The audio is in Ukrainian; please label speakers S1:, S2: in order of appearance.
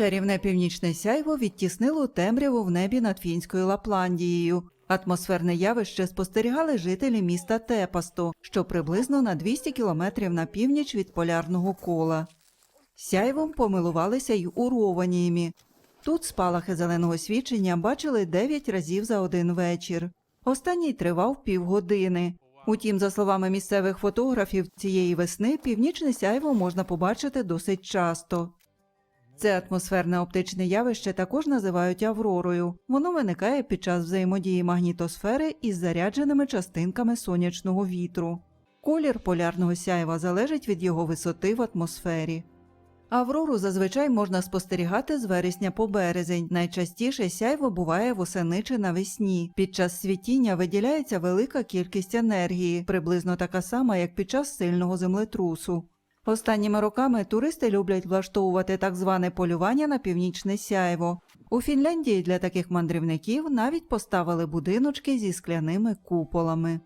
S1: Чарівне північне сяйво відтіснило темряву в небі над фінською Лапландією. Атмосферне явище спостерігали жителі міста Тепасто, що приблизно на 200 кілометрів на північ від полярного кола. Сяйвом помилувалися й у Рованіємі. Тут спалахи зеленого свічення бачили 9 разів за один вечір. Останній тривав півгодини. Утім, за словами місцевих фотографів, цієї весни північне сяйво можна побачити досить часто. Це атмосферне оптичне явище також називають авророю. Воно виникає під час взаємодії магнітосфери із зарядженими частинками сонячного вітру. Колір полярного сяйва залежить від його висоти в атмосфері. Аврору зазвичай можна спостерігати з вересня по березень. Найчастіше сяйво буває восени чи навесні. Під час світіння виділяється велика кількість енергії, приблизно така сама, як під час сильного землетрусу. Останніми роками туристи люблять влаштовувати так зване полювання на північне сяйво. У Фінляндії для таких мандрівників навіть поставили будиночки зі скляними куполами.